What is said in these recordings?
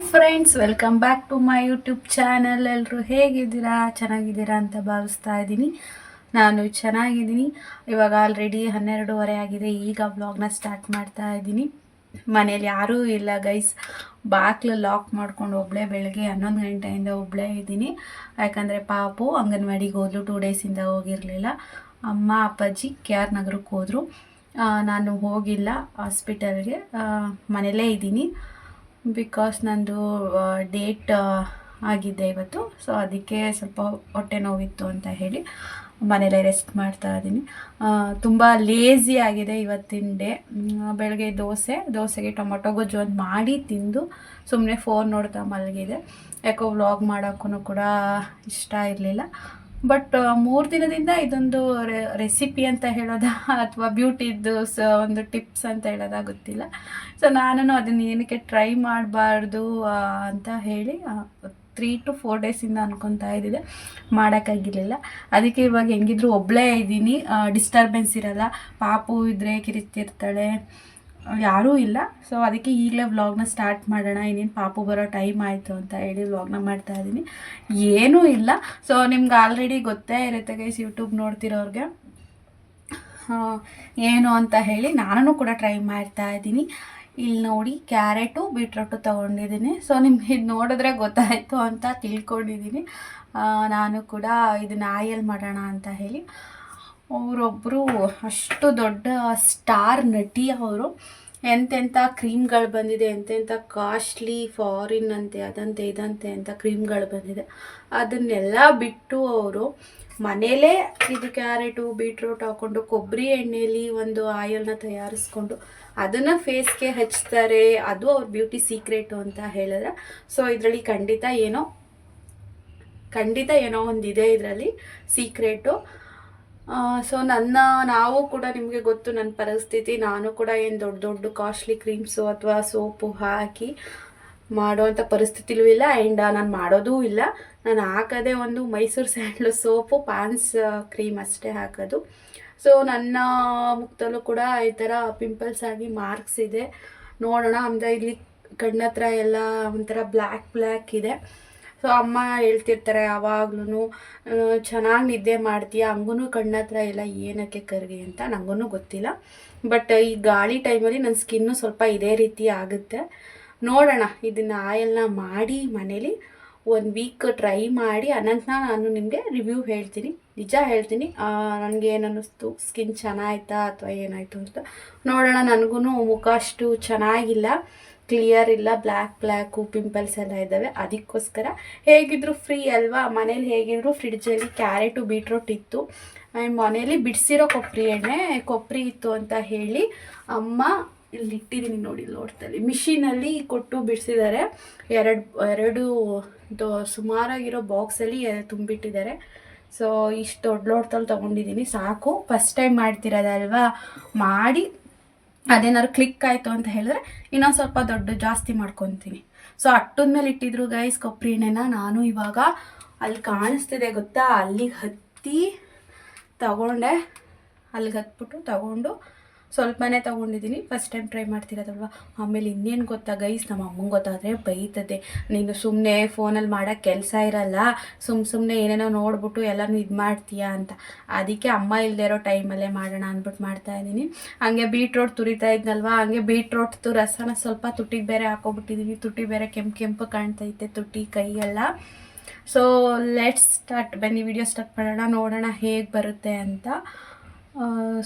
Friends welcome back to my YouTube channel ಎಲ್ಲರೂ ಹೇಗಿದ್ದೀರಾ? ಚೆನ್ನಾಗಿದ್ದೀರಾ ಅಂತ ಭಾವಿಸ್ತಾ ಇದ್ದೀನಿ. ನಾನು ಚೆನ್ನಾಗಿದ್ದೀನಿ. ಇವಾಗ ಆಲ್ರೆಡಿ ಹನ್ನೆರಡೂವರೆ ಆಗಿದೆ. ಈಗ ಬ್ಲಾಗ್ನ ಸ್ಟಾರ್ಟ್ ಮಾಡ್ತಾ ಇದ್ದೀನಿ. ಮನೇಲಿ ಯಾರೂ ಇಲ್ಲ ಗೈಸ್ ಬಾಕ್ಲು ಲಾಕ್ ಮಾಡ್ಕೊಂಡು ಒಬ್ಬಳೇ ಬೆಳಗ್ಗೆ ಹನ್ನೊಂದು ಗಂಟೆಯಿಂದ ಒಬ್ಬಳೇ ಇದ್ದೀನಿ. ಯಾಕಂದರೆ ಪಾಪು ಅಂಗನವಾಡಿಗೆ ಹೋದ್ಲು ಟೂ ಡೇಸಿಂದ ಹೋಗಿರಲಿಲ್ಲ. ಅಮ್ಮ, ಅಪ್ಪಾಜಿ ಕೆ ಆರ್ ನಗರಕ್ಕೆ ಹೋದರು. ನಾನು ಹೋಗಿಲ್ಲ ಹಾಸ್ಪಿಟಲ್ಗೆ ಮನೇಲೇ ಇದ್ದೀನಿ. ಬಿಕಾಸ್ ನಂದು ಡೇಟ್ ಆಗಿದೆ ಇವತ್ತು. ಸೊ ಅದಕ್ಕೆ ಸ್ವಲ್ಪ ಹೊಟ್ಟೆ ನೋವಿತ್ತು ಅಂತ ಹೇಳಿ ಮನೇಲೇ ರೆಸ್ಟ್ ಮಾಡ್ತಾ ಇದ್ದೀನಿ. ತುಂಬ ಲೇಝಿ ಆಗಿದೆ ಇವತ್ತಿನ ಡೇ ಬೆಳಗ್ಗೆ ದೋಸೆ, ದೋಸೆಗೆ ಟೊಮೊಟೊ ಗೊಜ್ಜು ಒಂದು ಮಾಡಿ ತಿಂದು ಸುಮ್ಮನೆ ಫೋನ್ ನೋಡ್ತಾ ಮಲಗಿದೆ ಯಾಕೋ ವ್ಲಾಗ್ ಮಾಡೋಕ್ಕೂ ಕೂಡ ಇಷ್ಟ ಇರಲಿಲ್ಲ. ಬಟ್ ಮೂರು ದಿನದಿಂದ ಇದೊಂದು ರೆಸಿಪಿ ಅಂತ ಹೇಳೋದಾ ಅಥವಾ ಬ್ಯೂಟಿದ್ದು ಒಂದು ಟಿಪ್ಸ್ ಅಂತ ಹೇಳೋದಾ ಗೊತ್ತಿಲ್ಲ. ಸೊ ನಾನು ಅದನ್ನ ಏನಕ್ಕೆ ಟ್ರೈ ಮಾಡಬಾರ್ದು ಅಂತ ಹೇಳಿ ತ್ರೀ ಟು ಫೋರ್ ಡೇಸಿಂದ ಅನ್ಕೊತಾ ಇದ್ದಿದೆ. ಮಾಡೋಕ್ಕಾಗಿರಲಿಲ್ಲ ಅದಕ್ಕೆ ಇವಾಗ ಹೆಂಗಿದ್ರು ಒಬ್ಬಳೇ ಇದ್ದೀನಿ. ಡಿಸ್ಟರ್ಬೆನ್ಸ್ ಇರಲ್ಲ. ಪಾಪು ಇದ್ದರೆ ಕಿರಿತಿರ್ತಾಳೆ ಯಾರೂ ಇಲ್ಲ. ಸೊ ಅದಕ್ಕೆ ಈಗಲೇ ವ್ಲಾಗ್ನ ಸ್ಟಾರ್ಟ್ ಮಾಡೋಣ, ಇನ್ನೇನು ಪಾಪು ಬರೋ ಟೈಮ್ ಆಯಿತು ಅಂತ ಹೇಳಿ ವ್ಲಾಗ್ನ ಮಾಡ್ತಾ ಇದ್ದೀನಿ ಏನೂ ಇಲ್ಲ. ಸೊ ನಿಮ್ಗೆ ಆಲ್ರೆಡಿ ಗೊತ್ತೇ ಇರುತ್ತೆ ಗೈಸ್ ಯೂಟ್ಯೂಬ್ ನೋಡ್ತಿರೋರಿಗೆ. ಏನು ಅಂತ ಹೇಳಿ ನಾನು ಕೂಡ ಟ್ರೈ ಮಾಡ್ತಾ ಇದ್ದೀನಿ ಇಲ್ಲಿ ನೋಡಿ, ಕ್ಯಾರೆಟು, ಬೀಟ್ರೋಟು ತೊಗೊಂಡಿದ್ದೀನಿ ಸೊ ನಿಮ್ಗೆ ಇದು ನೋಡಿದ್ರೆ ಗೊತ್ತಾಯಿತು ಅಂತ ತಿಳ್ಕೊಂಡಿದ್ದೀನಿ ನಾನು ಕೂಡ ಇದನ್ನ ಆಯಲ್ ಮಾಡೋಣ ಅಂತ ಹೇಳಿ. ಅವರೊಬ್ಬರು ಅಷ್ಟು ದೊಡ್ಡ ಸ್ಟಾರ್ ನಟಿ ಅವರು. ಎಂತೆಂಥ ಕ್ರೀಮ್ಗಳು ಬಂದಿದೆ, ಎಂತೆಂಥ ಕಾಸ್ಟ್ಲಿ ಫಾರಿನ್ ಅಂತೆ, ಅದಂತೆ ಇದಂತೆ ಅಂತ ಕ್ರೀಮ್ಗಳು ಬಂದಿದೆ. ಅದನ್ನೆಲ್ಲ ಬಿಟ್ಟು ಅವರು ಮನೇಲೇ ಇದು ಕ್ಯಾರೆಟು, ಬೀಟ್ರೂಟ್ ಹಾಕ್ಕೊಂಡು ಕೊಬ್ಬರಿ ಎಣ್ಣೆಯಲ್ಲಿ ಒಂದು ಆಯಿಲ್ನ ತಯಾರಿಸ್ಕೊಂಡು ಅದನ್ನು ಫೇಸ್ಗೆ ಹಚ್ತಾರೆ. ಅದು ಅವ್ರ ಬ್ಯೂಟಿ ಸೀಕ್ರೆಟು ಅಂತ ಹೇಳಿದ್ರೆ. ಸೊ, ಇದರಲ್ಲಿ ಖಂಡಿತ ಏನೋ ಖಂಡಿತ ಏನೋ ಒಂದಿದೆ ಇದರಲ್ಲಿ ಸೀಕ್ರೆಟು. ಸೊ ನನ್ನ, ನಾವು ಕೂಡ ನಿಮಗೆ ಗೊತ್ತು ನನ್ನ ಪರಿಸ್ಥಿತಿ. ನಾನು ಕೂಡ ಏನು ದೊಡ್ಡ ದೊಡ್ಡ ಕಾಸ್ಟ್ಲಿ ಕ್ರೀಮ್ಸು ಅಥವಾ ಸೋಪು ಹಾಕಿ ಮಾಡೋವಂಥ ಪರಿಸ್ಥಿತಿಲೂ ಇಲ್ಲ. ಆ್ಯಂಡ್ ನಾನು ಮಾಡೋದೂ ಇಲ್ಲ. ನಾನು ಹಾಕೋದೇ ಒಂದು Mysore sandal soap Pond's cream ಅಷ್ಟೇ ಹಾಕೋದು. ಸೊ ನನ್ನ ಮುಖದಲ್ಲೂ ಕೂಡ ಈ ಥರ ಪಿಂಪಲ್ಸ್ ಆಗಿ ಮಾರ್ಕ್ಸ್ ಇದೆ. ನೋಡೋಣ, ಅಂದರೆ ಇಲ್ಲಿ ಕಣ್ಣತ್ರ ಎಲ್ಲ ಒಂಥರ ಬ್ಲ್ಯಾಕ್ ಬ್ಲ್ಯಾಕ್ ಇದೆ. ಸೊ ಅಮ್ಮ ಹೇಳ್ತಿರ್ತಾರೆ ಯಾವಾಗ್ಲೂ ಚೆನ್ನಾಗಿ ನಿದ್ದೆ ಮಾಡ್ತೀಯ? ಹಂಗೂ ಕಣ್ಣತ್ರ ಎಲ್ಲ ಏನಕ್ಕೆ ಕರ್ಗೆ ಅಂತ ನನಗೂ ಗೊತ್ತಿಲ್ಲ. ಬಟ್ ಈ ಗಾಳಿ ಟೈಮಲ್ಲಿ ನನ್ನ ಸ್ಕಿನ್ನು ಸ್ವಲ್ಪ ಇದೇ ರೀತಿ ಆಗುತ್ತೆ. ನೋಡೋಣ, ಇದನ್ನು ಆಯಲ್ನ ಮಾಡಿ ಮನೇಲಿ ಒಂದು ವೀಕ್ ಟ್ರೈ ಮಾಡಿ ಅನಂತರ ನಾನು ನಿಮಗೆ ರಿವ್ಯೂ ಹೇಳ್ತೀನಿ. ನಿಜ ಹೇಳ್ತೀನಿ ನನಗೆ ಅನ್ನಿಸ್ತು ಸ್ಕಿನ್ ಚೆನ್ನಾಯ್ತಾ ಅಥವಾ ಏನಾಯಿತು ಅಂತ ನೋಡೋಣ. ನನಗೂ ಮುಖ ಅಷ್ಟು ಚೆನ್ನಾಗಿಲ್ಲ. ಕ್ಲಿಯರ್ ಇಲ್ಲ ಬ್ಲ್ಯಾಕ್ ಬ್ಲ್ಯಾಕು ಪಿಂಪಲ್ಸ್ ಎಲ್ಲ ಇದ್ದಾವೆ ಅದಕ್ಕೋಸ್ಕರ ಹೇಗಿದ್ರು ಫ್ರೀ ಅಲ್ವಾ? ಮನೇಲಿ ಹೇಗಿದ್ರು ಫ್ರಿಡ್ಜಲ್ಲಿ ಕ್ಯಾರೆಟು ಬೀಟ್ರೋಟ್ ಇತ್ತು. ಆ್ಯಂಡ್ ಮನೇಲಿ ಬಿಡಿಸಿರೋ ಕೊಬ್ಬರಿ ಎಣ್ಣೆ ಕೊಬ್ಬರಿ ಇತ್ತು ಅಂತ ಹೇಳಿ ಅಮ್ಮ ಇಲ್ಲಿ ಇಟ್ಟಿದ್ದೀನಿ ನೋಡಿ ಲೋಟದಲ್ಲಿ ಮಿಷಿನಲ್ಲಿ ಕೊಟ್ಟು ಬಿಡಿಸಿದ್ದಾರೆ. ಎರಡು ಎರಡು ಸುಮಾರಾಗಿರೋ ಬಾಕ್ಸಲ್ಲಿ ತುಂಬಿಟ್ಟಿದ್ದಾರೆ. ಸೊ ಇಷ್ಟು ದೊಡ್ಡ ಲೋಟದಲ್ಲಿ ತೊಗೊಂಡಿದ್ದೀನಿ ಸಾಕು. ಫಸ್ಟ್ ಟೈಮ್ ಮಾಡ್ತಿರೋದಲ್ವಾ? ಮಾಡಿ ಅದೇನಾದ್ರು ಕ್ಲಿಕ್ ಆಯಿತು ಅಂತ ಹೇಳಿದ್ರೆ ಇನ್ನೊಂದು ಸ್ವಲ್ಪ ದೊಡ್ಡ ಜಾಸ್ತಿ ಮಾಡ್ಕೊತೀನಿ. ಸೊ ಅಟ್ಟದ ಮೇಲೆ ಇಟ್ಟಿದ್ರು ಗೈಸ್ ಕೊಬ್ಬರಿ ಎಣ್ಣೆನ ನಾನು ಇವಾಗ ಅಲ್ಲಿ ಕಾಣಿಸ್ತಿದೆ ಗೊತ್ತಾ? ಅಲ್ಲಿಗೆ ಹತ್ತಿ ತಗೊಂಡೆ. ಅಲ್ಲಿಗೆ ಹತ್ಬಿಟ್ಟು ತಗೊಂಡು ಸ್ವಲ್ಪನೇ ತೊಗೊಂಡಿದ್ದೀನಿ. ಫಸ್ಟ್ ಟೈಮ್ ಟ್ರೈ ಮಾಡ್ತಿರೋದಲ್ವ? ಆಮೇಲೆ ಇನ್ನೇನು ಗೊತ್ತಾ ಗೈಸ್ ನಮ್ಮ ಅಮ್ಮಂಗೆ ಗೊತ್ತಾದರೆ ಬೈತದೆ. ನೀನು ಸುಮ್ಮನೆ ಫೋನಲ್ಲಿ ಮಾಡೋಕ್ಕೆ ಕೆಲಸ ಇರಲ್ಲ. ಸುಮ್ಮ ಸುಮ್ಮನೆ ಏನೇನೋ ನೋಡ್ಬಿಟ್ಟು ಎಲ್ಲನೂ ಇದು ಮಾಡ್ತೀಯಾ ಅಂತ. ಅದಕ್ಕೆ ಅಮ್ಮ ಇಲ್ಲದೆ ಇರೋ ಟೈಮಲ್ಲೇ ಮಾಡೋಣ ಅಂದ್ಬಿಟ್ಟು ಮಾಡ್ತಾ ಇದ್ದೀನಿ. ಹಂಗೆ ಬೀಟ್ರೋಟ್ ತುರಿತಾ ಇದ್ನಲ್ವ? ಹಂಗೆ ಬೀಟ್ರೋಟ್ದು ರಸನ ಸ್ವಲ್ಪ ತುಟ್ಟಿಗೆ ಬೇರೆ ಹಾಕೋಬಿಟ್ಟಿದ್ದೀನಿ ತುಟಿ ಬೇರೆ ಕೆಂಪು ಕೆಂಪು ಕಾಣ್ತೈತೆ ತುಟಿ, ಕೈಯೆಲ್ಲ. ಸೊ ಲೆಟ್ಸ್ ಸ್ಟಾರ್ಟ್ ಬನ್ನಿ ವಿಡಿಯೋ ಸ್ಟಾರ್ಟ್ ಮಾಡೋಣ. ನೋಡೋಣ ಹೇಗೆ ಬರುತ್ತೆ ಅಂತ.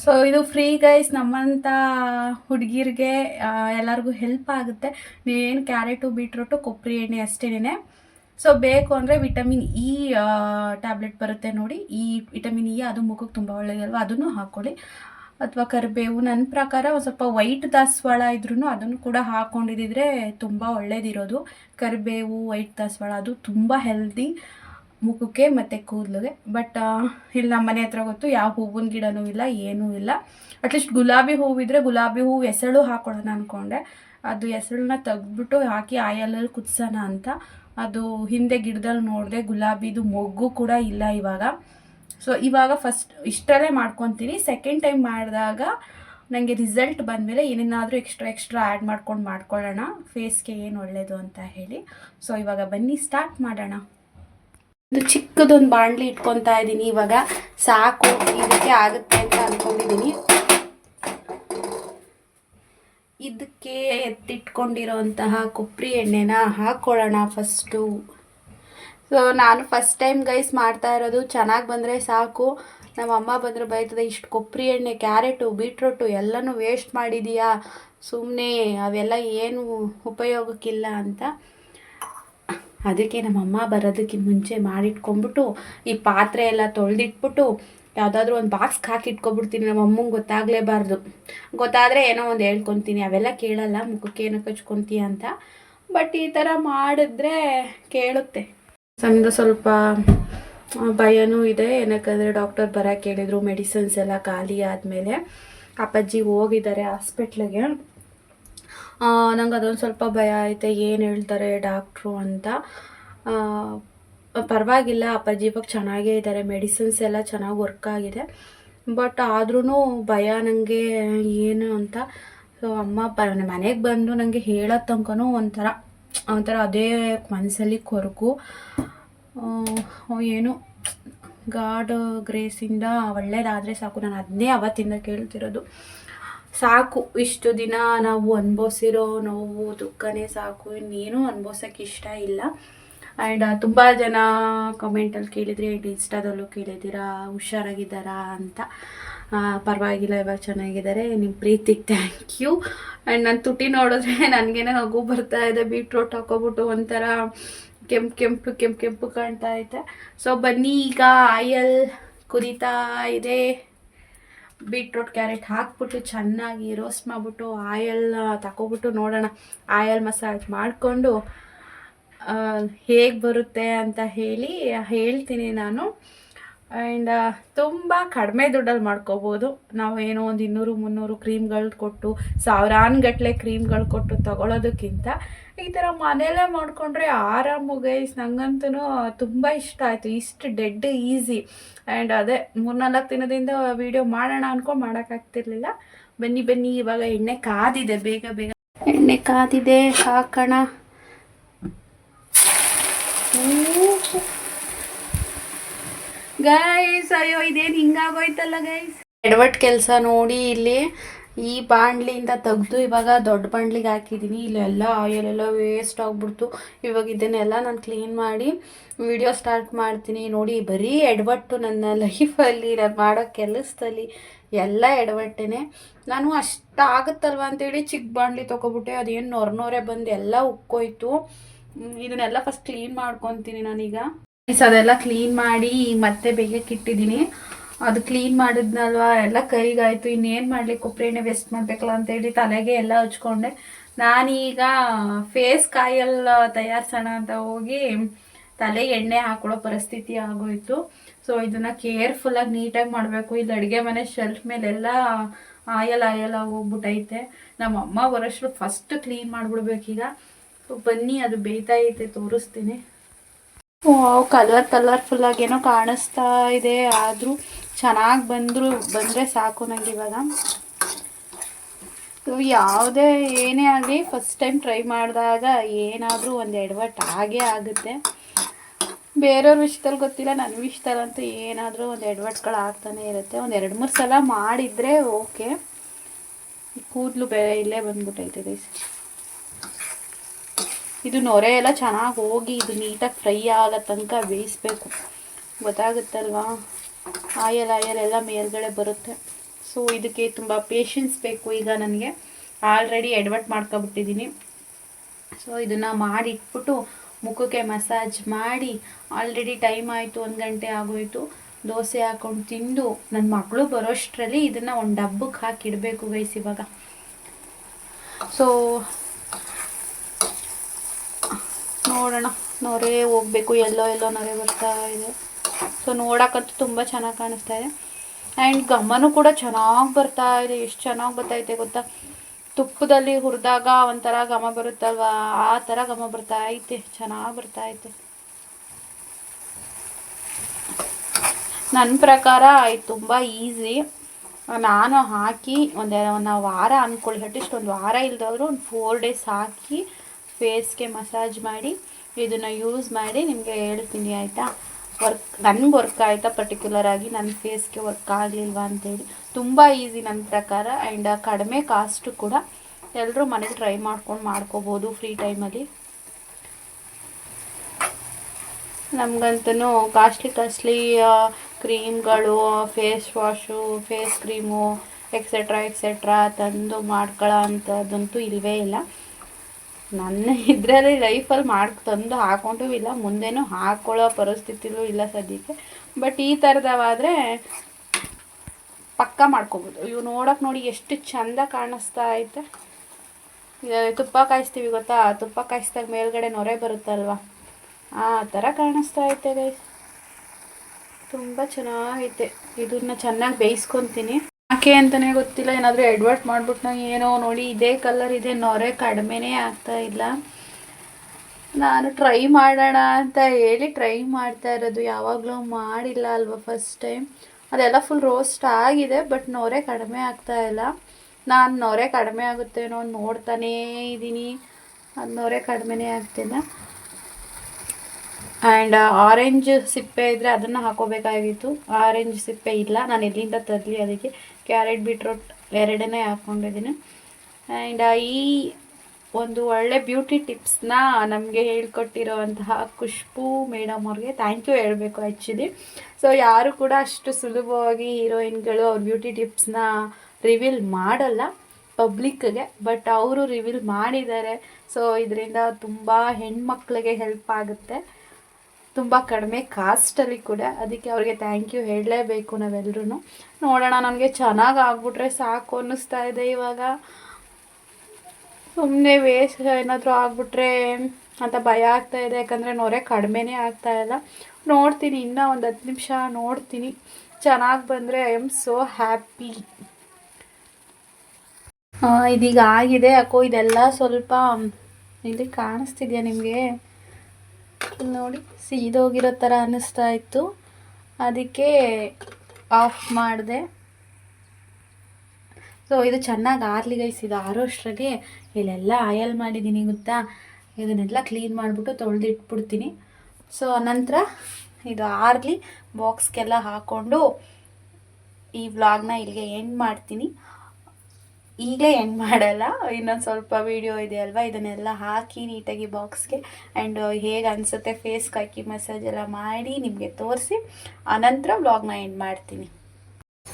ಸೊ ಇದು ಫ್ರೀ ಗೈಸ್ ನಮ್ಮಂಥ ಹುಡುಗಿರಿಗೆ ಎಲ್ಲರಿಗೂ ಹೆಲ್ಪ್ ಆಗುತ್ತೆ. ನೀವೇನು ಕ್ಯಾರೆಟು ಬೀಟ್ರೂಟು ಕೊಬ್ಬರಿ ಎಣ್ಣೆ ಅಷ್ಟೇನೆ ಸೊ ಬೇಕು ಅಂದರೆ ವಿಟಮಿನ್ ಇ ಟ್ಯಾಬ್ಲೆಟ್ ಬರುತ್ತೆ ನೋಡಿ. ಈ ವಿಟಮಿನ್ ಇ ಅದು ಮುಖಕ್ಕೆ ತುಂಬ ಒಳ್ಳೆಯದಲ್ವ ಅದನ್ನು ಹಾಕ್ಕೊಳ್ಳಿ ಅಥವಾ ಕರಿಬೇವು ನನ್ನ ಪ್ರಕಾರ ಒಂದು ಸ್ವಲ್ಪ ವೈಟ್ ದಾಸವಾಳ ಇದ್ರೂ ಅದನ್ನು ಕೂಡ ಹಾಕ್ಕೊಂಡಿದ್ದಿದ್ರೆ ತುಂಬ ಒಳ್ಳೇದಿರೋದು. ಕರಿಬೇವು ವೈಟ್ ದಾಸವಾಳ ಅದು ತುಂಬ ಹೆಲ್ದಿ ಮುಖಕ್ಕೆ ಮತ್ತು ಕೂದಲಿಗೆ. ಬಟ್ ಇಲ್ಲಿ ನಮ್ಮ ಮನೆ ಹತ್ರ ಗೊತ್ತು ಯಾವ ಹೂವಿನ ಗಿಡನೂ ಇಲ್ಲ, ಏನೂ ಇಲ್ಲ. ಅಟ್ಲೀಸ್ಟ್ ಗುಲಾಬಿ ಹೂವಿದ್ರೆ ಗುಲಾಬಿ ಹೂವು ಎಸಳು ಹಾಕೊಳ್ಳೋಣ ಅಂದ್ಕೊಂಡೆ ಅದು ಎಸಳನ್ನ ತೆಗ್ದುಬಿಟ್ಟು ಹಾಕಿ ಆಯಲಲ್ಲಿ ಕುದಿಸೋಣ ಅಂತ. ಅದು ಹಿಂದೆ ಗಿಡದಲ್ಲಿ ನೋಡಿದೆ ಗುಲಾಬಿದು ಮೊಗ್ಗು ಕೂಡ ಇಲ್ಲ ಇವಾಗ. ಸೊ ಇವಾಗ ಫಸ್ಟ್ ಇಷ್ಟರಲ್ಲೇ ಮಾಡ್ಕೊತೀನಿ. ಸೆಕೆಂಡ್ ಟೈಮ್ ಮಾಡಿದಾಗ ನನಗೆ ರಿಸಲ್ಟ್ ಬಂದಮೇಲೆ ಏನೇನಾದರೂ ಎಕ್ಸ್ಟ್ರಾ ಎಕ್ಸ್ಟ್ರಾ ಆ್ಯಡ್ ಮಾಡ್ಕೊಂಡು ಮಾಡ್ಕೊಳ್ಳೋಣ. ಫೇಸ್ಗೆ ಏನು ಒಳ್ಳೆಯದು ಅಂತ ಹೇಳಿ. ಸೊ ಇವಾಗ ಬನ್ನಿ ಸ್ಟಾರ್ಟ್ ಮಾಡೋಣ. ಒಂದು ಚಿಕ್ಕದೊಂದು ಬಾಣಲಿ ಇಟ್ಕೊತಾ ಇದ್ದೀನಿ. ಇವಾಗ ಸಾಕು ಇದಕ್ಕೆ ಆಗುತ್ತೆ ಅಂತ ಅಂದ್ಕೊಂಡಿದ್ದೀನಿ ಇದಕ್ಕೆ ಎತ್ತಿಟ್ಕೊಂಡಿರೋಂತಹ ಕೊಬ್ಬರಿ ಎಣ್ಣೆನ ಹಾಕ್ಕೊಳ್ಳೋಣ ಫಸ್ಟು. ಸೊ ನಾನು ಫಸ್ಟ್ ಟೈಮ್ ಗೈಸ್ ಮಾಡ್ತಾ ಇರೋದು, ಚೆನ್ನಾಗಿ ಬಂದರೆ ಸಾಕು. ನಮ್ಮ ಅಮ್ಮ ಬಂದರೆ ಬೈತದೆ, ಇಷ್ಟು ಕೊಬ್ಬರಿ ಎಣ್ಣೆ, ಕ್ಯಾರೆಟು, ಬೀಟ್ರೂಟು ಎಲ್ಲನೂ ವೇಸ್ಟ್ ಮಾಡಿದೀಯಾ? ಸುಮ್ಮನೆ ಅವೆಲ್ಲ ಏನು ಉಪಯೋಗಕ್ಕಿಲ್ಲ ಅಂತ. ಅದಕ್ಕೆ ನಮ್ಮಮ್ಮ ಬರೋದಕ್ಕಿಂತ ಮುಂಚೆ ಮಾಡಿಟ್ಕೊಂಬಿಟ್ಟು ಈ ಪಾತ್ರೆ ಎಲ್ಲ ತೊಳೆದಿಟ್ಬಿಟ್ಟು ಯಾವುದಾದ್ರೂ ಒಂದು ಬಾಕ್ಸ್ ಹಾಕಿ ಇಟ್ಕೊಬಿಡ್ತೀನಿ ನಮ್ಮ ಅಮ್ಮಂಗೆ ಗೊತ್ತಾಗಲೇಬಾರ್ದು. ಗೊತ್ತಾದರೆ ಏನೋ ಒಂದು ಹೇಳ್ಕೊತೀನಿ. ಅವೆಲ್ಲ ಕೇಳಲ್ಲ. ಮುಖಕ್ಕೆ ಏನೋ ಕಚ್ಕೊತೀಯ ಅಂತ. ಬಟ್ ಈ ಥರ ಮಾಡಿದ್ರೆ ಕೇಳುತ್ತೆ. ಸಣ್ಣ ಸ್ವಲ್ಪ ಭಯನೂ ಇದೆ. ಏನಕ್ಕಂದರೆ ಡಾಕ್ಟರ್ ಬರೋಕ್ಕೆ ಹೇಳಿದರು. ಮೆಡಿಸಿನ್ಸ್ ಎಲ್ಲ ಖಾಲಿ ಆದಮೇಲೆ ಅಪ್ಪಾಜಿ ಹೋಗಿದ್ದಾರೆ ಹಾಸ್ಪಿಟ್ಲಿಗೆ ನಂಗೆ ಅದೊಂದು ಸ್ವಲ್ಪ ಭಯ ಐತೆ ಏನು ಹೇಳ್ತಾರೆ ಡಾಕ್ಟ್ರು ಅಂತ. ಪರವಾಗಿಲ್ಲ, ಅಪ್ಪಾಜಿ ಇವಾಗ ಚೆನ್ನಾಗೇ ಇದ್ದಾರೆ ಮೆಡಿಸಿನ್ಸ್ ಎಲ್ಲ ಚೆನ್ನಾಗಿ ವರ್ಕ್ ಆಗಿದೆ. ಬಟ್ ಆದ್ರೂ ಭಯ ನನಗೆ ಏನು ಅಂತ. ಸೊ ಅಮ್ಮ ಪ ಮನೆಗೆ ಬಂದು ನನಗೆ ಹೇಳೋ ತನಕನೂ ಒಂಥರ ಒಂಥರ ಅದೇ ಮನಸ್ಸಲ್ಲಿ ಕೊರಗು. ಏನು, ಗಾಡ್ ಗ್ರೇಸಿಂದ ಒಳ್ಳೇದಾದರೆ ಸಾಕು. ನಾನು ಅದನ್ನೇ ಅವತ್ತಿಂದ ಕೇಳ್ತಿರೋದು. ಸಾಕು, ಇಷ್ಟು ದಿನ ನಾವು ಅನುಭವಿಸಿರೋ ನೋವು, ದುಃಖನೇ ಸಾಕು, ಇನ್ನೇನು ಅನುಭವಿಸೋಕೆ ಇಷ್ಟ ಇಲ್ಲ. ಆ್ಯಂಡ್ ತುಂಬ ಜನ ಕಮೆಂಟಲ್ಲಿ ಕೇಳಿದ್ರಿ ಆ್ಯಂಡ್ ಇನ್ಸ್ಟಾದಲ್ಲೂ ಕೇಳಿದ್ದೀರಾ? ಹುಷಾರಾಗಿದ್ದಾರಾ? ಅಂತ. ಪರವಾಗಿಲ್ಲ, ಇವಾಗ ಚೆನ್ನಾಗಿದ್ದಾರೆ. ನಿಮ್ಮ ಪ್ರೀತಿಗೆ ಥ್ಯಾಂಕ್ ಯು ಆ್ಯಂಡ್ ನನ್ನ ತುಟಿ ನೋಡಿದ್ರೆ ನನಗೇನೋ ನಗು ಬರ್ತಾ ಇದೆ, ಬೀಟ್ರೋಟ್ ಹಾಕೋಬಿಟ್ಟು ಒಂಥರ ಕೆಂಪು ಕೆಂಪು ಕೆಂಪು ಕೆಂಪು ಕಾಣ್ತಾ ಐತೆ ಸೊ ಬನ್ನಿ, ಈಗ, ಆಯಲ್ ಕುದೀತಾ ಇದೆ. ಬೀಟ್ರೋಟ್, ಕ್ಯಾರೆಟ್ ಹಾಕ್ಬಿಟ್ಟು ಚೆನ್ನಾಗಿ ರೋಸ್ಟ್ ಮಾಡಿಬಿಟ್ಟು ಆಯಲ್ ತಗೊಬಿಟ್ಟು ನೋಡೋಣ. ಆಯಲ್ ಮಸಾಜ್ ಮಾಡಿಕೊಂಡು ಹೇಗೆ ಬರುತ್ತೆ ಅಂತ ಹೇಳಿ ಹೇಳ್ತೀನಿ ನಾನು. ಆ್ಯಂಡ್ ತುಂಬ ಕಡಿಮೆ ದುಡ್ಡಲ್ಲಿ ಮಾಡ್ಕೋಬೋದು. ನಾವು ಏನೋ ಒಂದು ಇನ್ನೂರು, ಮುನ್ನೂರು ಕ್ರೀಮ್ಗಳು ಕೊಟ್ಟು ಸಾವಿರಾನುಗಟ್ಟಲೆ ಕ್ರೀಮ್ಗಳು ಕೊಟ್ಟು ತಗೊಳ್ಳೋದಕ್ಕಿಂತ ಈ ಥರ ಮನೆಯಲ್ಲೇ ಮಾಡಿಕೊಂಡ್ರೆ ಆರಾಮು ಗೈಸ್ ನಂಗಂತೂ ತುಂಬ ಇಷ್ಟ ಆಯಿತು. ಇಷ್ಟು ಡೆಡ್ ಈಸಿ ಆ್ಯಂಡ್ ಅದೇ ಮೂರ್ನಾಲ್ಕು ದಿನದಿಂದ ವೀಡಿಯೋ ಮಾಡೋಣ ಅನ್ಕೊಂಡು ಮಾಡೋಕ್ಕಾಗ್ತಿರ್ಲಿಲ್ಲ. ಬನ್ನಿ ಬನ್ನಿ, ಇವಾಗ ಎಣ್ಣೆ ಕಾದಿದೆ. ಬೇಗ ಬೇಗ. ಎಣ್ಣೆ ಕಾದಿದೆ. ಹಾಕೋಣ. ಗೈಸ್ ಅಯ್ಯೋ, ಇದೇನು ಹಿಂಗಾಗೋಯ್ತಲ್ಲ ಗೈಸ್ ಎಡವಟ್ ಕೆಲಸ ನೋಡಿ ಇಲ್ಲಿ ಈ ಬಾಣ್ಲಿಯಿಂದ ತೆಗೆದು ಇವಾಗ ದೊಡ್ಡ ಬಾಣ್ಲಿಗೆ ಹಾಕಿದ್ದೀನಿ ಇಲ್ಲೆಲ್ಲ ಆಯಿಲ್ ಎಲ್ಲ ವೇಸ್ಟ್ ಆಗಿಬಿಡ್ತು. ಇವಾಗ ಇದನ್ನೆಲ್ಲ ನಾನು ಕ್ಲೀನ್ ಮಾಡಿ ವಿಡಿಯೋ ಸ್ಟಾರ್ಟ್ ಮಾಡ್ತೀನಿ. ನೋಡಿ, ಬರೀ ಎಡವಟ್ಟು ನನ್ನ ಲೈಫಲ್ಲಿ ನಾನು ಮಾಡೋ ಕೆಲಸದಲ್ಲಿ ಎಲ್ಲ ಎಡವಟ್ಟೆನೆ. ನಾನು ಅಷ್ಟು ಆಗುತ್ತಲ್ವ ಅಂತೇಳಿ ಚಿಕ್ಕ ಬಾಂಡ್ಲಿ ತೊಗೊಬಿಟ್ಟೆ. ಅದೇನು ನೊರನೊರೆ ಬಂದು ಎಲ್ಲ ಉಕ್ಕೋಯ್ತು. ಇದನ್ನೆಲ್ಲ ಫಸ್ಟ್ ಕ್ಲೀನ್ ಮಾಡ್ಕೊತೀನಿ ನಾನೀಗ. ಅದೆಲ್ಲ ಕ್ಲೀನ್ ಮಾಡಿ ಮತ್ತೆ ಬೇಗಕ್ಕೆ ಇಟ್ಟಿದ್ದೀನಿ. ಅದು ಕ್ಲೀನ್ ಮಾಡಿದ್ನಲ್ವಾ? ಎಲ್ಲ ಕೈಗಾಯ್ತು. ಇನ್ನೇನು ಮಾಡ್ಲಿಕ್ಕೆ ಕೊಬ್ಬರಿ ಎಣ್ಣೆ ವೇಸ್ಟ್ ಮಾಡಬೇಕಲ್ಲ ಅಂತೇಳಿ ತಲೆಗೆ ಎಲ್ಲ ಹಚ್ಕೊಂಡೆ. ನಾನೀಗ ಫೇಸ್ ಕಾಯಲ್ ತಯಾರಿಸೋಣ ಅಂತ ಹೋಗಿ ತಲೆ ಎಣ್ಣೆ ಹಾಕೊಳ್ಳೋ ಪರಿಸ್ಥಿತಿ ಆಗೋಯ್ತು. ಸೊ ಇದನ್ನ ಕೇರ್ಫುಲ್ಲಾಗಿ ನೀಟಾಗಿ ಮಾಡಬೇಕು. ಇಲ್ಲಿ ಅಡುಗೆ ಮನೆ ಶೆಲ್ಫ್ ಮೇಲೆಲ್ಲ ಆಯಲ್ ಆಯಲ್ ಹೋಗ್ಬಿಟ್ಟೈತೆ ನಮ್ಮ ಅಮ್ಮ ಬರೋಷ್ಟು ಫಸ್ಟ್ ಕ್ಲೀನ್ ಮಾಡಿಬಿಡ್ಬೇಕೀಗ. ಸೊ ಬನ್ನಿ, ಅದು ಬೇಯ್ತಾ ಐತೆ, ತೋರಿಸ್ತೀನಿ. ಕಲರ್ ಕಲರ್ಫುಲ್ ಏನೋ ಕಾಣಿಸ್ತಾ ಇದೆ. ಆದರೂ ಚೆನ್ನಾಗಿ ಬಂದರು, ಬಂದರೆ ಸಾಕು ನನಗೆ ಇವಾಗ. ಯಾವುದೇ ಏನೇ ಆಗಲಿ ಫಸ್ಟ್ ಟೈಮ್ ಟ್ರೈ ಮಾಡಿದಾಗ ಏನಾದರೂ ಒಂದು ಎಡವಟ್ ಆಗೇ ಆಗುತ್ತೆ. ಬೇರೆಯವ್ರ ವಿಷಯದಲ್ಲಿ ಗೊತ್ತಿಲ್ಲ ನನ್ನ ವಿಷಯದಲ್ಲಂತೂ ಏನಾದರೂ ಒಂದು ಎಡವಟ್ಗಳು ಆಗ್ತಾನೆ ಇರುತ್ತೆ. ಒಂದು ಎರಡು ಮೂರು ಸಲ ಮಾಡಿದರೆ ಓಕೆ ಕೂದಲು ಬೇ, ಇಲ್ಲೇ ಬಂದ್ಬಿಟ್ಟೈತೆ ಗೈಸ್ ಇದು ನೊರೆ ಎಲ್ಲ ಚೆನ್ನಾಗಿ ಹೋಗಿ ಇದು ನೀಟಾಗಿ ಫ್ರೈ ಆಗೋ ತನಕ ಬೇಯಿಸ್ಬೇಕು. ಗೊತ್ತಾಗುತ್ತಲ್ವಾ? ಆಯಲ್ ಆಯಲ್ ಎಲ್ಲ ಮೇಲ್ಗಡೆ ಬರುತ್ತೆ. ಸೊ ಇದಕ್ಕೆ ತುಂಬ ಪೇಷನ್ಸ್ ಬೇಕು ಈಗ ನನಗೆ. ಆಲ್ರೆಡಿ ಎಡ್ವರ್ಟ್ ಮಾಡ್ಕೊಬಿಟ್ಟಿದ್ದೀನಿ ಸೊ ಇದನ್ನು ಮಾಡಿಟ್ಬಿಟ್ಟು ಮುಖಕ್ಕೆ ಮಸಾಜ್ ಮಾಡಿ ಆಲ್ರೆಡಿ ಟೈಮ್ ಆಯಿತು, ಒಂದು ಗಂಟೆ ಆಗೋಯ್ತು. ದೋಸೆ ಹಾಕೊಂಡು ತಿಂದು ನನ್ನ ಮಗಳು ಬರೋಷ್ಟರಲ್ಲಿ ಇದನ್ನು ಒಂದು ಡಬ್ಬಕ್ಕೆ ಹಾಕಿಡಬೇಕು ಗೈಸ್ ಇವಾಗ. ಸೊ ನೋಡೋಣ. ನೊರೆ ಹೋಗ್ಬೇಕು, ಎಲ್ಲೋ ಎಲ್ಲೋ ನೊರೆ ಬರ್ತಾ ಇದೆ. ಸೊ ನೋಡೋಕ್ಕಂತೂ ತುಂಬ ಚೆನ್ನಾಗಿ ಕಾಣಿಸ್ತಾ ಇದೆ. ಆ್ಯಂಡ್ ಘಮನೂ ಕೂಡ ಚೆನ್ನಾಗಿ ಬರ್ತಾ ಇದೆ. ಎಷ್ಟು ಚೆನ್ನಾಗಿ ಬರ್ತಾಯಿದೆ ಗೊತ್ತಾ? ತುಪ್ಪದಲ್ಲಿ ಹುರಿದಾಗ ಒಂಥರ ಘಮ ಬರುತ್ತಲ್ವಾ? ಆ ಥರ ಘಮ ಬರ್ತಾ ಐತೆ. ಚೆನ್ನಾಗಿ ಬರ್ತಾ ಐತೆ. ನನ್ನ ಪ್ರಕಾರ ಇದು ತುಂಬ ಈಸಿ. ನಾನು ಹಾಕಿ ಒಂದು ಒಂದು ವಾರ ಅಂದ್ಕೊಳ್ಳಿ ಅಟ್ಲೀಸ್ಟ್ ಒಂದು ವಾರ ಇಲ್ದವರು ಒಂದು ಫೋರ್ ಡೇಸ್ ಹಾಕಿ ಫೇಸ್ಗೆ ಮಸಾಜ್ ಮಾಡಿ, ಇದನ್ನು ಯೂಸ್ ಮಾಡಿ ನಿಮಗೆ ಹೇಳ್ತೀನಿ, ಆಯಿತಾ? ವರ್ಕ್ ನನಗೆ ವರ್ಕ್ ಆಯಿತಾ ಪರ್ಟಿಕ್ಯುಲರ್ ಆಗಿ ನನ್ನ ಫೇಸ್ಗೆ ವರ್ಕ್ ಆಗಲಿಲ್ವಾ ಅಂತೇಳಿ. ತುಂಬ ಈಸಿ ನನ್ನ ಪ್ರಕಾರ ಆ್ಯಂಡ್ ಕಡಿಮೆ ಕಾಸ್ಟು ಕೂಡ ಎಲ್ಲರೂ ಮನೇಲಿ ಟ್ರೈ ಮಾಡ್ಕೊಂಡು ಮಾಡ್ಕೋಬೋದು ಫ್ರೀ ಟೈಮಲ್ಲಿ ನಮಗಂತೂ costly costly ಕ್ರೀಮ್ಗಳು face wash face cream etcetera etcetera ತಂದು ಮಾಡ್ಕೊಳ್ಳೋ ಅಂಥದ್ದಂತೂ ಇಲ್ಲವೇ ಇಲ್ಲ. ನನ್ನ ಇದರಲ್ಲಿ ಲೈಫಲ್ಲಿ ಮಾಡಿ ತಂದು ಹಾಕೊಂಡೂ ಇಲ್ಲ, ಮುಂದೇನೂ ಹಾಕ್ಕೊಳ್ಳೋ ಪರಿಸ್ಥಿತಿಲೂ ಇಲ್ಲ ಸದ್ಯಕ್ಕೆ. ಬಟ್ ಈ ಥರದವಾದರೆ ಪಕ್ಕ ಮಾಡ್ಕೊಬೋದು. ಇವು ನೋಡೋಕೆ ನೋಡಿ ಎಷ್ಟು ಚಂದ ಕಾಣಿಸ್ತಾ ಐತೆ. ತುಪ್ಪ ಕಾಯಿಸ್ತೀವಿ ಗೊತ್ತಾ? ತುಪ್ಪ ಕಾಯಿಸಿದಾಗ ಮೇಲ್ಗಡೆ ನೊರೆ ಬರುತ್ತಲ್ವ? ಆ ಥರ ಕಾಣಿಸ್ತಾ ಐತೆ ಗೈಸ್ ತುಂಬ ಚೆನ್ನಾಗೈತೆ. ಇದನ್ನ ಚೆನ್ನಾಗಿ ಬೇಯಿಸ್ಕೊತೀನಿ. ಯಾಕೆ ಅಂತಲೇ ಗೊತ್ತಿಲ್ಲ. ಏನಾದರೂ ಎಡ್ವರ್ಟ್ ಮಾಡ್ಬಿಟ್ಟು ಏನೋ ನೋಡಿ, ಇದೇ ಕಲರ್ ಇದೆ ನೊರೆ ಕಡಿಮೆನೇ ಆಗ್ತಾ ಇಲ್ಲ. ನಾನು ಟ್ರೈ ಮಾಡೋಣ ಅಂತ ಹೇಳಿ ಟ್ರೈ ಮಾಡ್ತಾ ಇರೋದು. ಯಾವಾಗಲೂ ಮಾಡಿಲ್ಲ ಅಲ್ವಾ ಫಸ್ಟ್ ಟೈಮ್ ಅದೆಲ್ಲ ಫುಲ್ ರೋಸ್ಟ್ ಆಗಿದೆ ಬಟ್ ನೊರೆ ಕಡಿಮೆ ಆಗ್ತಾ ಇಲ್ಲ. ನಾನು ನೊರೆ ಕಡಿಮೆ ಆಗುತ್ತೇನೋ ನೋಡ್ತಾನೇ ಇದ್ದೀನಿ. ಅದು ನೊರೆ ಕಡಿಮೆನೇ ಆಗ್ತಿಲ್ಲ. ಆ್ಯಂಡ್ ಆರೆಂಜ್ ಸಿಪ್ಪೆ ಇದ್ದರೆ ಅದನ್ನು ಹಾಕೋಬೇಕಾಗಿತ್ತು. ಆರೆಂಜ್ ಸಿಪ್ಪೆ ಇಲ್ಲ. ನಾನು ಎಲ್ಲಿಂದ ತರಲಿ ಅದಕ್ಕೆ? ಕ್ಯಾರೆಟ್ ಬೀಟ್ರೋಟ್ ಎರಡನೇ ಹಾಕ್ಕೊಂಡಿದ್ದೀನಿ ಆ್ಯಂಡ್ ಈ ಒಂದು ಒಳ್ಳೆ ಬ್ಯೂಟಿ ಟಿಪ್ಸ್ನ ನಮಗೆ ಹೇಳ್ಕೊಟ್ಟಿರೋವಂತಹ ಖುಷ್ಬು ಮೇಡಮ್ ಅವ್ರಿಗೆ ಥ್ಯಾಂಕ್ ಯು ಹೇಳಬೇಕು ಆ್ಯಕ್ಚುಲಿ. ಸೊ ಯಾರು ಕೂಡ ಅಷ್ಟು ಸುಲಭವಾಗಿ ಹೀರೋಯಿನ್ಗಳು ಅವ್ರ ಬ್ಯೂಟಿ ಟಿಪ್ಸ್ನ ರಿವೀಲ್ ಮಾಡಲ್ಲ ಪಬ್ಲಿಕ್ಗೆ, ಬಟ್ ಅವರು ರಿವೀಲ್ ಮಾಡಿದ್ದಾರೆ. ಸೊ ಇದರಿಂದ ತುಂಬ ಹೆಣ್ಮಕ್ಳಿಗೆ ಹೆಲ್ಪ್ ಆಗುತ್ತೆ. ತುಂಬ ಕಡಿಮೆ ಕಾಸ್ಟಲ್ಲಿ ಕೂಡ ಅದಕ್ಕೆ ಅವ್ರಿಗೆ ಥ್ಯಾಂಕ್ ಯು ಹೇಳಲೇಬೇಕು ನಾವೆಲ್ಲರೂ ನೋಡೋಣ, ನನಗೆ ಚೆನ್ನಾಗಿ ಆಗ್ಬಿಟ್ರೆ ಸಾಕು ಅನ್ನಿಸ್ತಾ ಇದೆ ಇವಾಗ. ಸುಮ್ಮನೆ ವೇಸ್ಟ್ ಏನಾದರೂ ಆಗ್ಬಿಟ್ರೆ ಅಂತ ಭಯ ಆಗ್ತಾ ಇದೆ, ಯಾಕಂದರೆ ನೊರೆ ಕಡಿಮೆನೇ ಆಗ್ತಾ ಇಲ್ಲ. ನೋಡ್ತೀನಿ, ಇನ್ನೂ ಒಂದು ಹತ್ತು ನಿಮಿಷ ನೋಡ್ತೀನಿ. ಚೆನ್ನಾಗಿ ಬಂದರೆ ಐ ಆಮ್ ಸೋ ಹ್ಯಾಪಿ ಇದೀಗ ಆಗಿದೆ. ಯಾಕೋ ಇದೆಲ್ಲ ಸ್ವಲ್ಪ ಇಲ್ಲಿ ಕಾಣಿಸ್ತಿದೆಯಾ ನಿಮಗೆ? ನೋಡಿ ಸೀದೋಗಿರೋ ಥರ ಅನ್ನಿಸ್ತಾ ಇತ್ತು. ಅದಕ್ಕೆ ಆಫ್ ಮಾಡಿದೆ. ಸೊ ಇದು ಚೆನ್ನಾಗಿ ಆರ್ಲಿ ಗೈಸ್ ಇದು ಆರೋಷ್ಟ್ರಾಗೆ ಇಲ್ಲೆಲ್ಲ ಆಯಲ್ ಮಾಡಿದ್ದೀನಿ ಗೊತ್ತಾ? ಇದನ್ನೆಲ್ಲ ಕ್ಲೀನ್ ಮಾಡಿಬಿಟ್ಟು ತೊಳೆದಿಟ್ಬಿಡ್ತೀನಿ. ಸೊ ನಂತರ ಇದು ಆರ್ಲಿ ಬಾಕ್ಸ್ಗೆಲ್ಲ ಹಾಕ್ಕೊಂಡು ಈ ವ್ಲಾಗ್ನ ಇಲ್ಲಿಗೆ ಎಂಡ್ ಮಾಡ್ತೀನಿ. ಈಗಲೇ ಎಂಡ್ ಮಾಡಲ್ಲ. ಇನ್ನೊಂದು ಸ್ವಲ್ಪ ವೀಡಿಯೋ ಇದೆ ಅಲ್ವಾ? ಇದನ್ನೆಲ್ಲ ಹಾಕಿ ನೀಟಾಗಿ ಬಾಕ್ಸ್ಗೆ ಆ್ಯಂಡ್ ಹೇಗೆ ಅನಿಸುತ್ತೆ ಫೇಸ್ಗೆ ಹಾಕಿ ಮಸಾಜ್ ಎಲ್ಲ ಮಾಡಿ ನಿಮಗೆ ತೋರಿಸಿ. ಅನಂತರ ವ್ಲಾಗ್ನ ಎಂಡ್ ಮಾಡ್ತೀನಿ.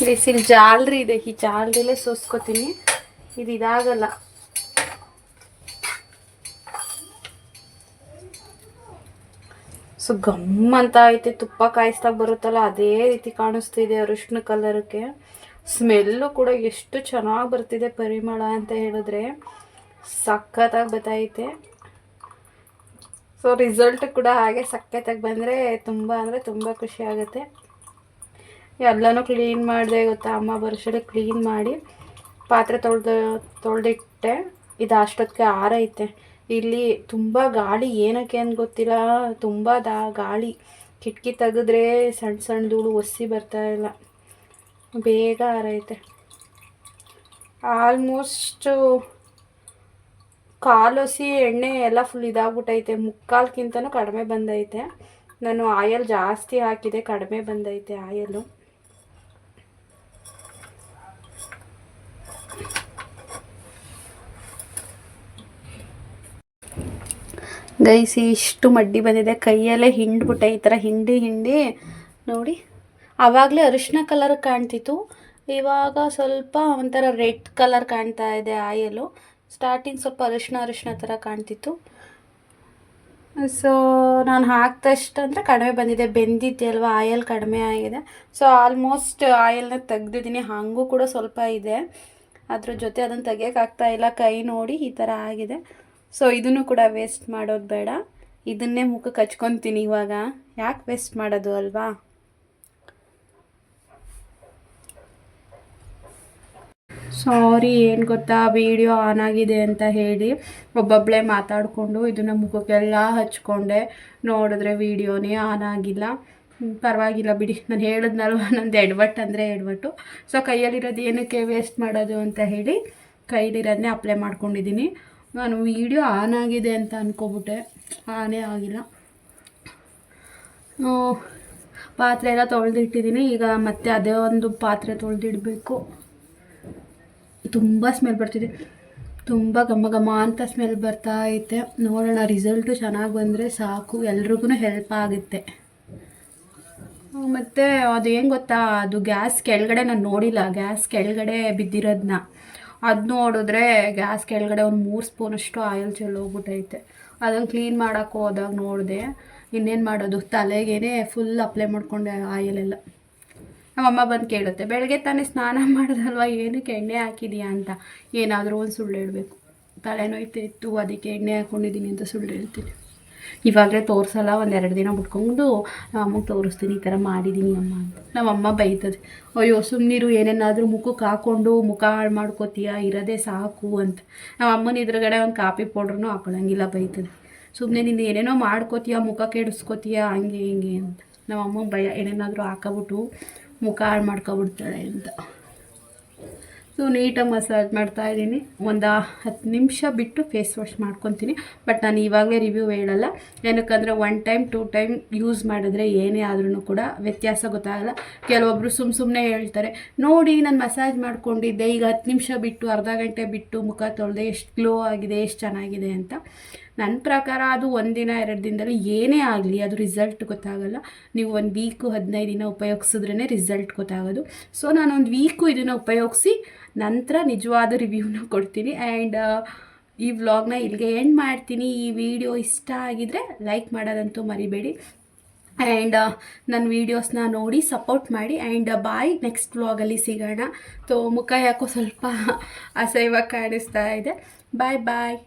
ಬಿಸಿಲು ಜಾಲ್ರಿ ಇದೆ. ಈ ಜಾಲ್ರಿಲೇ ಸೋಸ್ಕೋತೀನಿ. ಇದು ಇದಾಗಲ್ಲ. ಸೊ ಗಮ್ಮಂತ ಐತೆ ತುಪ್ಪ ಕಾಯಿಸ್ದಾಗ ಬರುತ್ತಲ್ಲ, ಅದೇ ರೀತಿ ಕಾಣಿಸ್ತಿದೆ ಅರಿಶಿನ ಕಲರ್ಗೆ ಸ್ಮೆಲ್ಲು ಕೂಡ ಎಷ್ಟು ಚೆನ್ನಾಗಿ ಬರ್ತಿದೆ ಪರಿಮಳ ಅಂತ ಹೇಳಿದ್ರೆ ಸಖತ್ತಾಗಿ ಬರ್ತೈತೆ ಸೊ ರಿಸಲ್ಟ್ ಕೂಡ ಹಾಗೆ ಸಖತ್ತಾಗಿ ಬಂದರೆ ತುಂಬ ಅಂದರೆ ತುಂಬ ಖುಷಿ ಆಗುತ್ತೆ. ಎಲ್ಲನೂ ಕ್ಲೀನ್ ಮಾಡಿದೆ ಗೊತ್ತಾ? ಅಮ್ಮ ಬರ್ಸಲು ಕ್ಲೀನ್ ಮಾಡಿ ಪಾತ್ರೆ ತೊಳೆದು, ತೊಳೆದಿಟ್ಟೆ. ಇದು ಅಷ್ಟೊತ್ತಿಗೆ ಆರೈತೆ ಇಲ್ಲಿ ತುಂಬ ಗಾಳಿ ಏನಕ್ಕೆ ಅಂತ ಗೊತ್ತಿಲ್ಲ. ತುಂಬ ದಾ ಗಾಳಿ ಕಿಟಕಿ ತೆಗೆದ್ರೆ ಸಣ್ಣ ಸಣ್ಣ ಧೂಳು ಒಸಿ ಬರ್ತಾ ಇಲ್ಲ. ಬೇಗ ಆರೈತೆ. ಆಲ್ಮೋಸ್ಟು ಕಾಲೊಸಿ ಎಣ್ಣೆ ಎಲ್ಲ ಫುಲ್ ಇದಾಗ್ಬಿಟ್ಟೈತೆ ಮುಕ್ಕಾಲ್ಕಿಂತನೂ ಕಡಿಮೆ ಬಂದೈತೆ. ನಾನು ಆಯಲ್ ಜಾಸ್ತಿ ಹಾಕಿದೆ, ಕಡಿಮೆ ಬಂದೈತೆ ಆಯಲು. ಗೈಸಿ, ಇಷ್ಟು ಮಡ್ಡಿ ಬಂದಿದೆ. ಕೈಯಲ್ಲೇ ಹಿಂಡ್ಬಿಟ್ಟೆ, ಈ ಥರ ಹಿಂಡಿ ಹಿಂಡಿ. ನೋಡಿ. ಆವಾಗಲೇ ಅರಿಶಿನ ಕಲರ್ ಕಾಣ್ತಿತ್ತು. ಇವಾಗ ಸ್ವಲ್ಪ ಒಂಥರ ರೆಡ್ ಕಲರ್ ಕಾಣ್ತಾ ಇದೆ ಆಯಲು ಸ್ಟಾರ್ಟಿಂಗ್ ಸ್ವಲ್ಪ ಅರಿಶಿನ ಅರಿಶಿನ ಥರ ಕಾಣ್ತಿತ್ತು. ಸೊ ನಾನು ಹಾಕ್ದಷ್ಟು ಅಂದರೆ ಕಡಿಮೆ ಬಂದಿದೆ. ಬೆಂದಿದ್ದೆಲ್ವ ಆಯಲ್ ಕಡಿಮೆ ಆಗಿದೆ. ಸೊ ಆಲ್ಮೋಸ್ಟ್ ಆಯಲ್ನ ತೆಗ್ದಿದ್ದೀನಿ. ಹಾಗೂ ಕೂಡ ಸ್ವಲ್ಪ ಇದೆ. ಅದ್ರ ಜೊತೆ ಅದನ್ನು ತೆಗಿಯೋಕ್ಕಾಗ್ತಾ ಇಲ್ಲ. ಕೈ ನೋಡಿ ಈ ಥರ ಆಗಿದೆ. ಸೊ ಇದನ್ನು ಕೂಡ ವೇಸ್ಟ್ ಮಾಡೋದು ಬೇಡ. ಇದನ್ನೇ ಮುಖಕ್ಕೆ ಹಚ್ಕೊತೀನಿ ಇವಾಗ. ಯಾಕೆ ವೇಸ್ಟ್ ಮಾಡೋದು ಅಲ್ವಾ? ಸಾರಿ, ಏನು ಗೊತ್ತಾ? ವಿಡಿಯೋ ಆನ್ ಆಗಿದೆ ಅಂತ ಹೇಳಿ ಒಬ್ಬೊಬ್ಬಳೇ ಮಾತಾಡಿಕೊಂಡು ಇದನ್ನು ಮುಖಕ್ಕೆಲ್ಲ ಹಚ್ಕೊಂಡೆ. ನೋಡಿದ್ರೆ ವಿಡಿಯೋನೇ ಆನ್ ಆಗಿಲ್ಲ. ಪರವಾಗಿಲ್ಲ ಬಿಡಿ. ನಾನು ಹೇಳಿದ್ನಲ್ವ? ನಂದು ಎಡ್ವಟ್ ಅಂದರೆ ಎಡ್ವಟ್ಟು ಸೊ ಕೈಯಲ್ಲಿರೋದು ಏನಕ್ಕೆ ವೇಸ್ಟ್ ಮಾಡೋದು ಅಂತ ಹೇಳಿ ಕೈಲಿರೋದನ್ನೇ ಅಪ್ಲೈ ಮಾಡ್ಕೊಂಡಿದ್ದೀನಿ ನಾನು ವೀಡಿಯೋ ಆನ್ ಆಗಿದೆ ಅಂತ ಅಂದ್ಕೊಬಿಟ್ಟೆ ಆನೇ ಆಗಿಲ್ಲ. ಪಾತ್ರೆ ಎಲ್ಲ ತೊಳೆದಿಟ್ಟಿದ್ದೀನಿ ಈಗ ಮತ್ತೆ ಅದೇ ಒಂದು ಪಾತ್ರೆ ತೊಳೆದಿಡಬೇಕು. ತುಂಬ ಸ್ಮೆಲ್ ಬರ್ತಿದೆ. ತುಂಬ ಘಮ ಘಮ ಅಂತ ಸ್ಮೆಲ್ ಬರ್ತಾ ಐತೆ. ನೋಡೋಣ ರಿಸಲ್ಟು ಚೆನ್ನಾಗಿ ಬಂದರೆ ಸಾಕು. ಎಲ್ರಿಗೂ ಹೆಲ್ಪ್ ಆಗುತ್ತೆ. ಮತ್ತು ಅದು ಏನು ಗೊತ್ತಾ? ಅದು ಗ್ಯಾಸ್ ಕೆಳಗಡೆ ನಾನು ನೋಡಿಲ್ಲ. ಗ್ಯಾಸ್ ಕೆಳಗಡೆ ಬಿದ್ದಿರೋದನ್ನ ಅದು ನೋಡಿದ್ರೆ ಗ್ಯಾಸ್ ಕೆಳಗಡೆ ಒಂದು ಮೂರು ಸ್ಪೂನಷ್ಟು ಆಯಿಲ್ ಚೆಲ್ಲೋಗ್ಬಿಟ್ಟೈತೆ ಅದನ್ನು ಕ್ಲೀನ್ ಮಾಡೋಕ್ಕೆ ಹೋದಾಗ ನೋಡಿದೆ, ಇನ್ನೇನು ಮಾಡೋದು? ತಲೆಗೇನೆ ಫುಲ್ ಅಪ್ಲೈ ಮಾಡಿಕೊಂಡೆ ಆಯಿಲ್ ಎಲ್ಲ. ನಮ್ಮಮ್ಮ ಬಂದು ಕೇಳುತ್ತೆ, ಬೆಳಗ್ಗೆ ತಾನೇ ಸ್ನಾನ ಮಾಡೋದಲ್ವ? ಏನಕ್ಕೆ ಎಣ್ಣೆ ಹಾಕಿದೀಯಾ ಅಂತ? ಏನಾದರೂ ಒಂದು ಸುಳ್ಳು ಹೇಳಬೇಕು. ತಲೆನೋಯ್ತಿತ್ತು ಅದಕ್ಕೆ ಎಣ್ಣೆ ಹಾಕ್ಕೊಂಡಿದ್ದೀನಿ ಅಂತ ಸುಳ್ಳು ಹೇಳ್ತೀನಿ. ಇವಾಗಲೇ ತೋರಿಸಲ್ಲ ಒಂದೆರಡು ದಿನ ಬಿಟ್ಕೊಂಡು ನಮ್ಮ ಅಮ್ಮಗೆ ತೋರಿಸ್ತೀನಿ, ಈ ಥರ ಮಾಡಿದ್ದೀನಿ ಅಮ್ಮ ಅಂತ. ನಮ್ಮಮ್ಮ ಬೈತದೆ, ಅಯ್ಯೋ ಸುಮ್ಮನಿರು ಏನೇನಾದರೂ ಮುಖಕ್ಕೆ ಹಾಕ್ಕೊಂಡು ಮುಖ ಹಾಳು ಮಾಡ್ಕೋತೀಯ? ಇರೋದೇ ಸಾಕು ಅಂತ. ನಮ್ಮ ಅಮ್ಮನ ಎದುರುಗಡೆ ಒಂದು ಕಾಪಿ ಪೌಡ್ರೂ ಹಾಕೊಳ್ಳೋಂಗಿಲ್ಲ ಬೈತದೆ. ಸುಮ್ಮನೆ ನೀನು ಏನೇನೋ ಮಾಡ್ಕೋತೀಯ, ಮುಖ ಕೆಡಿಸ್ಕೋತೀಯ, ಹಂಗೆ ಹಿಂಗೆ ಅಂತ. ನಮ್ಮ ಅಮ್ಮಂಗೆ ಭಯ ಏನೇನಾದರೂ ಹಾಕೊಬಿಟ್ಟು ಮುಖ ಹಾಳು ಮಾಡ್ಕೊಬಿಡ್ತಾಳೆ ಅಂತ. ಸೊ ನೀಟಾಗಿ ಮಸಾಜ್ ಮಾಡ್ತಾ ಇದ್ದೀನಿ. ಒಂದು ಹತ್ತು ನಿಮಿಷ ಬಿಟ್ಟು ಫೇಸ್ ವಾಶ್ ಮಾಡ್ಕೊತೀನಿ. ಬಟ್ ನಾನು ಇವಾಗಲೇ ರಿವ್ಯೂ ಹೇಳಲ್ಲ. ಏನಕ್ಕಂದರೆ one time two time use ಮಾಡಿದ್ರೆ ಏನೇ ಆದ್ರೂ ಕೂಡ ವ್ಯತ್ಯಾಸ ಗೊತ್ತಾಗಲ್ಲ. ಕೆಲವೊಬ್ಬರು ಸುಮ್ಮ ಸುಮ್ಮನೆ ಹೇಳ್ತಾರೆ, ನೋಡಿ, ನಾನು ಮಸಾಜ್ ಮಾಡ್ಕೊಂಡಿದ್ದೆ. ಈಗ ಹತ್ತು ನಿಮಿಷ ಬಿಟ್ಟು, ಅರ್ಧ ಗಂಟೆ ಬಿಟ್ಟು ಮುಖ ತೊಳೆದೆ, ಎಷ್ಟು ಗ್ಲೋ ಆಗಿದೆ, ಎಷ್ಟು ಚೆನ್ನಾಗಿದೆ ಅಂತ. ನನ್ನ ಪ್ರಕಾರ ಅದು ಒಂದಿನ ಎರಡು ದಿನದಲ್ಲಿ ಏನೇ ಆಗಲಿ ಅದು ರಿಸಲ್ಟ್ ಗೊತ್ತಾಗಲ್ಲ. ನೀವು ಒಂದು ವೀಕು ಹದಿನೈದು ದಿನ ಉಪಯೋಗಿಸಿದ್ರೇ ರಿಸಲ್ಟ್ ಗೊತ್ತಾಗೋದು. ಸೊ ನಾನು ಒಂದು ವೀಕು ಇದನ್ನು ಉಪಯೋಗಿಸಿ ನಂತರ ನಿಜವಾದ ರಿವ್ಯೂನ ಕೊಡ್ತೀನಿ. ಆ್ಯಂಡ್ ಈ ವ್ಲಾಗ್ನ ಇಲ್ಲಿಗೆ ಎಂಡ್ ಮಾಡ್ತೀನಿ. ಈ ವಿಡಿಯೋ ಇಷ್ಟ ಆಗಿದರೆ ಲೈಕ್ ಮಾಡೋದಂತೂ ಮರಿಬೇಡಿ. ಆ್ಯಂಡ್ ನನ್ನ ವೀಡಿಯೋಸ್ನ ನೋಡಿ ಸಪೋರ್ಟ್ ಮಾಡಿ. ಆ್ಯಂಡ್ ಬಾಯ್ ನೆಕ್ಸ್ಟ್ ವ್ಲಾಗಲ್ಲಿ ಸಿಗೋಣ. ತೋ ಮುಖ ಯಾಕೋ ಸ್ವಲ್ಪ ಅಸಹ್ಯವಾಗಿ ಕಾಣಿಸ್ತಾ ಇದೆ. ಬಾಯ್ ಬಾಯ್